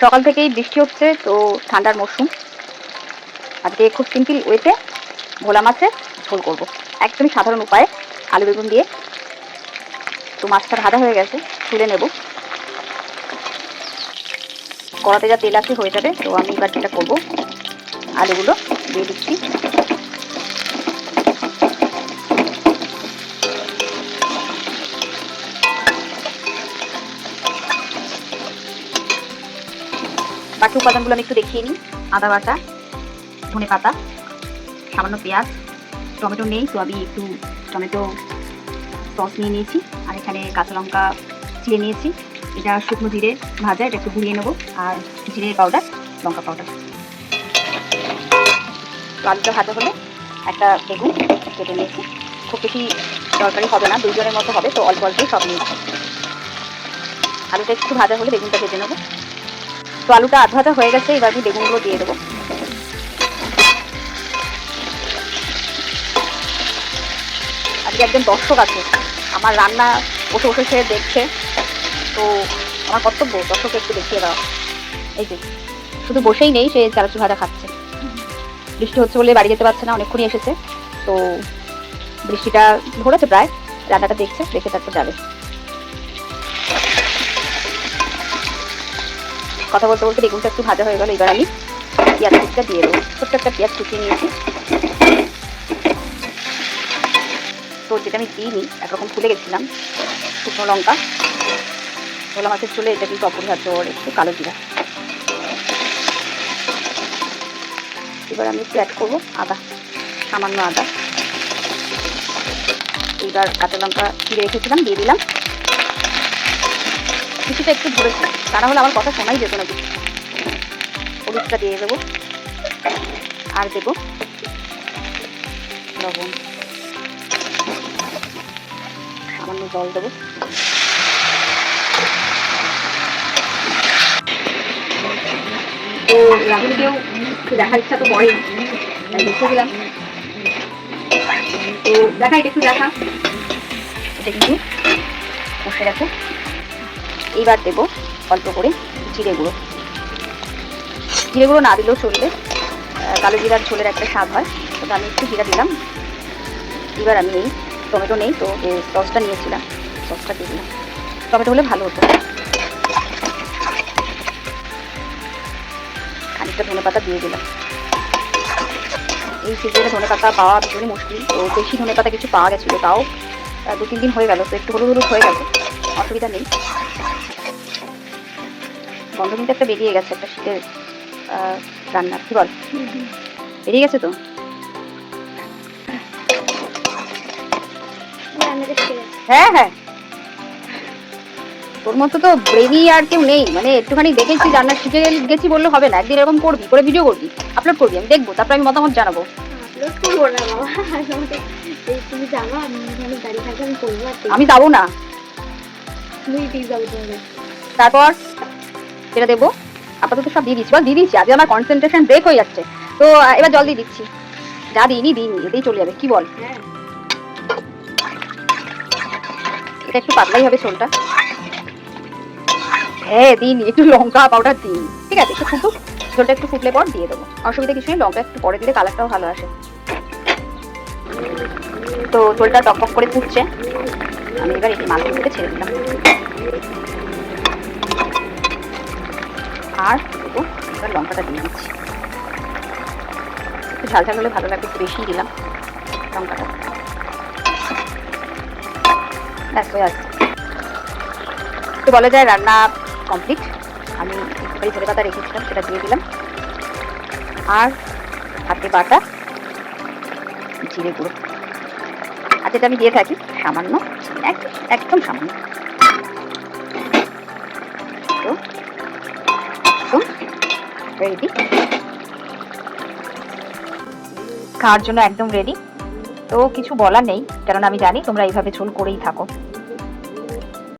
সকাল থেকেই বৃষ্টি হচ্ছে, তো ঠান্ডার মরশুম। আজকে খুব সিম্পল ওয়েতে ভোলা মাছের ঝোল করব। একদমই সাধারণ উপায়ে, আলু বেগুন দিয়ে। তো মাছটা ভাজা হয়ে গেছে, তুলে নেব। কড়াতে যা তেল আছে হয়ে যাবে, তো আমি এবার যেটা করব, আলুগুলো দিয়ে দিচ্ছি। বাকি উপাদানগুলো আমি একটু দেখিয়ে নিই। আদা বাটা, ধনে পাতা, সামান্য পেঁয়াজ, টমেটো নেই তো আমি একটু টমেটো সস নিয়ে নিয়েছি। আর এখানে কাঁচা লঙ্কা চিড়ে নিয়েছি। এটা শুকনো জিরে ভাজা, এটা একটু গুলিয়ে নেব। আর জিরে পাউডার, লঙ্কা পাউডার। আলুটা ভাজা হলে একটা বেগুন কেটে নিয়েছি। খুব বেশি দরকারি হবে না দুজনের মতো হবে, তো অল্প অল্পই সব নিয়েছি আলুটা একটু ভাজা হলে বেগুনটা ভেজে নেব। তো আলুটা আধ ভাজা হয়ে গেছে, এবার আমি বেগুনগুলো দিয়ে দেবো। আজকে একজন দর্শক আছে, আমার রান্না বসে বসে সে দেখছে, তো আমার কর্তব্য দর্শককে একটু দেখিয়ে দেওয়া। এই যে, শুধু বসেই নেই, সে চালাচু ভাজা খাচ্ছে। বৃষ্টি হচ্ছে বলে বাড়ি যেতে পারছে না, অনেকক্ষণই এসেছে। তো বৃষ্টিটা ধরেছে প্রায়, রান্নাটা দেখছে, দেখে তারপর যাবে। কথা বলতে বলতে বেগুনটা একটু ভাজা হয়ে গেল, এবার আমি পেঁয়াজ কুচিটা দিয়ে দেবো। ছোট্ট একটা পেঁয়াজ কুচিয়ে নিয়েছি। তো যেটা আমি দিইনি, একরকম ফুলে গেছিলাম, শুকনো লঙ্কা। ভোলা মাছের চলে এটা কিন্তু অপরিহার্য ওর একটু কালো জিরা। এবার আমি একটু অ্যাড করব আদা, সামান্য আদা। এইবার কাঁচা লঙ্কা চিড়ে রেখেছিলাম, দিয়ে দিলাম। কিছুটা একটু ধরেছে তা না হলে আমার কথা শোনাই যেত না কিছু। হলুদটা দিয়ে দেবো, আর দেবো লবণ। সামান্য জল দেবো। তো দেখার ইচ্ছা তো পড়ে তাই দেখে তো দেখা একটু দেখা। কিন্তু বসে রাখো এইবার দেবো অল্প করে জিরে গুঁড়ো। জিরে গুঁড়ো না দিলেও চলবে। কালো জিরার ঝোলের একটা স্বাদ হয় তো আমি একটু জিরা দিলাম। এবার আমি এই টমেটো নেই, তো যে সসটা নিয়েছিলাম, সসটা দিয়ে দিলাম। টমেটো হলে ভালো হতো। খানিকটা ধনে পাতা দিয়ে দিলাম। এই সিজনে ধনে পাতা পাওয়া ভীষণই মুশকিল, তো বেশি ধনে পাতা কিছু পাওয়া গেছিল, তাও দু তিন দিন হয়ে গেল, তো একটু হলুদ হলুদ হয়ে গেল অসুবিধা নেই। গন্ধ কিন্তু একটা বেরিয়ে গেছে একটা শীতের আহ, রান্নার কি বল? বেরিয়ে গেছে তো? হ্যাঁ হ্যাঁ তোর মতো তো ব্রেভি আর কেউ নেই। মানে একটুখানি দেখেছি রান্না শিখে গেছি বললে হবে না। একদিন এরকম করবি করে ভিডিও করবি আপলোড করবি আমি দেখব তারপর আমি মতামত জানাব। আমি যাব না। দিয়ে যাব তারপর এটা দেবো আপাতত সব দিয়ে দিচ্ছি। বল দিয়ে দিচ্ছি। আজকে আমার কনসেন্ট্রেশন ব্রেক হয়ে যাচ্ছে। তো এবার জল দিয়ে দিচ্ছি। যা দিইনি দিইনি। এতেই চলে যাবে। কি বল? হ্যাঁ। এটা একটু পাতলাই হবে ঝোলটা হ্যাঁ দিন একটু লঙ্কা পাউডার দিন ঠিক আছে একটু ফুটুক। ঝোলটা একটু ফুটলে পর দিয়ে দেবো। অসুবিধা কিছু নেই। লঙ্কা একটু পরে দিলে কালারটাও ভালো আসে। তো ঝোলটা টকটক করে ফুটছে। আমি এবার এই মাছগুলোকে ছেড়ে দিলাম। আর এবার লঙ্কাটা দিয়ে দিচ্ছি। একটু ঝাল ঝাল হলে ভালো লাগবে, একটু বেশিই দিলাম লঙ্কাটা। ব্যাস, হয়ে আসছে তো বলা যায় রান্না কমপ্লিট। আমি ধরে পাতা রেখেছিলাম, সেটা দিয়ে দিলাম। আর হাতে বাটা জিরে গুঁড়ো আর যেটা আমি দিয়ে থাকি, সামান্য একদম সামান্য। রেডি খাওয়ার জন্য একদম রেডি তো কিছু বলা নেই কারণ আমি জানি তোমরা এইভাবে ঝোল করেই থাকো।